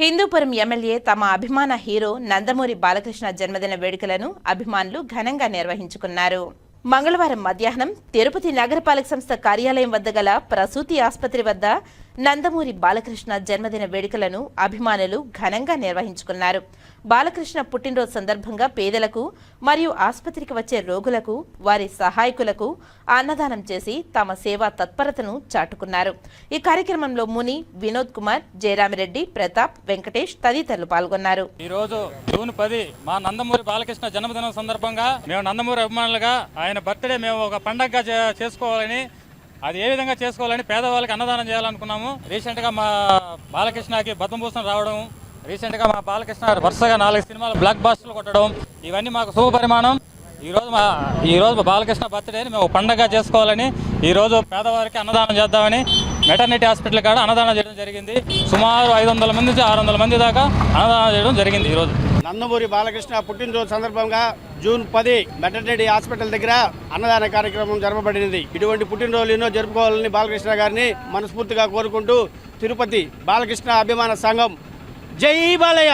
Hindupuram MLA తమ అభిమాన hero Nandamuri Balakrishna జన్మదిన వేడుకలను అభిమానులు ఘనంగా నిర్వహించుకున్నారు. మంగళవారం మధ్యాహ్నం తిరుపతి నగరపాలక సంస్థ కార్యాలయం వద్ద గల ప్రసూతి ఆసుపత్రి వద్ద నందమూరి బాలకృష్ణ జన్మదిన వేడుకలను అభిమానులు ఘనంగా నిర్వహించుకున్నారు. బాలకృష్ణ పుట్టినరోజు సందర్భంగా పేదలకు మరియు ఆసుపత్రికి వచ్చే రోగులకు వారి సహాయకులకు అన్నదానం చేసి తమ సేవా తత్పరతను చాటుకున్నారు. ఈ కార్యక్రమంలో ముని వినోద్ కుమార్ జయరామిరెడ్డి ప్రతాప్ వెంకటేష్ తదితరులు పాల్గొన్నారు. ఈ రోజు జూన్ పది మా నందమూరి బాలకృష్ణ జన్మదినం సందర్భంగా మేము నందమూరి అభిమానులుగా ఆయన బర్త్డే మేము ఒక పండగగా చేసుకోవాలని అది ఏ విధంగా చేసుకోవాలని పేదవాళ్ళకి అన్నదానం చేయాలనుకున్నాము. రీసెంట్గా మా బాలకృష్ణకి పద్మభూషణ్ రావడం రీసెంట్గా మా బాలకృష్ణ వరుసగా నాలుగు సినిమాలు బ్లాక్ బాస్టర్లు కొట్టడం ఇవన్నీ మాకు శుభ పరిమాణం. మా ఈరోజు బాలకృష్ణ బర్త్డేని మేము పండగగా చేసుకోవాలని ఈరోజు పేదవారికి అన్నదానం చేద్దామని మెటర్నిటీ హాస్పిటల్ కాడ అన్నదానం చేయడం జరిగింది. సుమారు ఐదు వందల మంది నుంచి ఆరు వందల మంది దాకా అన్నదానం చేయడం జరిగింది ఈరోజు నందమూరి బాలకృష్ణ పుట్టినరోజు సందర్భంగా జూన్ పది మెటర్నిటీ హాస్పిటల్ దగ్గర అన్నదాన కార్యక్రమం జరపబడినది. ఇటువంటి పుట్టినరోజులు ఎన్నో జరుపుకోవాలని బాలకృష్ణ గారిని మనస్ఫూర్తిగా కోరుకుంటూ తిరుపతి బాలకృష్ణ అభిమాన సంఘం జై బాలయ్య!